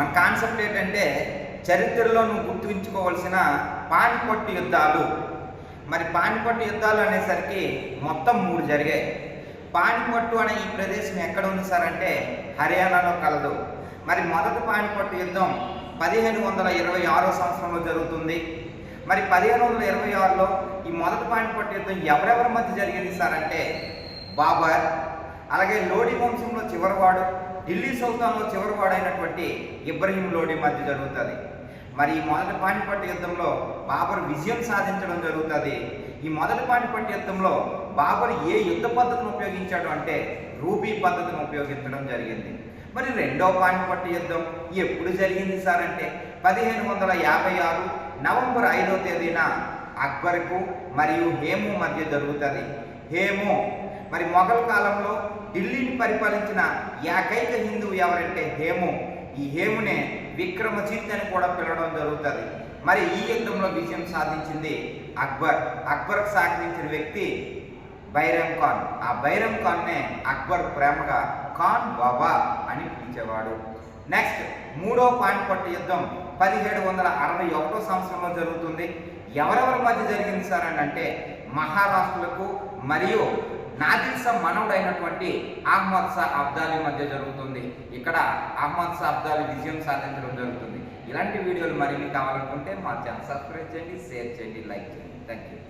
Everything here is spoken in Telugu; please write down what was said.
మన కాన్సెప్ట్ ఏంటంటే చరిత్రలో నువ్వు గుర్తుంచుకోవాల్సిన పానిపట్టు యుద్ధాలు. మరి పానిపట్టు యుద్ధాలు అనేసరికి మొత్తం మూడు జరిగాయి. పానిపట్టు అనే ఈ ప్రదేశం ఎక్కడ ఉంది సార్ అంటే హర్యానాలో కలదు. మరి మొదటి పానిపట్టు యుద్ధం పదిహేను వందల ఇరవై ఆరో సంవత్సరంలో జరుగుతుంది. మరి పదిహేను వందల ఇరవై ఆరులో ఈ మొదటి పానిపట్టు యుద్ధం ఎవరెవరి మధ్య జరిగింది సార్ అంటే బాబర్ అలాగే లోడి వంశంలో చివరివాడు ఢిల్లీ సుల్తాన్లో చివరివాడైనటువంటి ఇబ్రహీం లోడి మధ్య జరుగుతుంది. మరి ఈ మొదటి పానిపట్టు యుద్ధంలో బాబర్ విజయం సాధించడం జరుగుతుంది. ఈ మొదటి పానిపట్టు యుద్ధంలో బాబర్ ఏ యుద్ధ పద్ధతిని ఉపయోగించాడు అంటే రూబీ పద్ధతిని ఉపయోగించడం జరిగింది. మరి రెండో పానిపట్టు యుద్ధం ఎప్పుడు జరిగింది సార్ అంటే పదిహేను వందల యాభై ఆరు నవంబర్ ఐదో తేదీన అక్బర్కు మరియు హేము మధ్య జరుగుతుంది. హేము మరి మొఘల్ కాలంలో ఢిల్లీని పరిపాలించిన ఏకైక హిందువు ఎవరంటే హేము. ఈ హేమునే విక్రమజిత్ అని కూడా పిలవడం జరుగుతుంది. మరి ఈ యుద్ధంలో విజయం సాధించింది అక్బర్. అక్బర్కు సహకరించిన వ్యక్తి బైరం ఖాన్. ఆ బైరం ఖాన్నే అక్బర్ ప్రేమగా ఖాన్ బాబా అని పిలిచేవాడు. నెక్స్ట్ మూడో పానిపట్టు యుద్ధం పదిహేడు వందల అరవై ఒకటో సంవత్సరంలో జరుగుతుంది. ఎవరెవరి మధ్య జరిగింది సార్ అని అంటే మహారాష్ట్రకు మరియు నాదిల్స మనవుడైనటువంటి అహ్మద్ షా అబ్దాలి మధ్య జరుగుతుంది. ఇక్కడ అహ్మద్ షా అబ్దాలి విజయం సాధించడం జరుగుతుంది. ఇలాంటి వీడియోలు మరిన్ని కావాలనుకుంటే మా ఛానల్ సబ్స్క్రైబ్ చేయండి షేర్ చేయండి లైక్ చేయండి. Thank you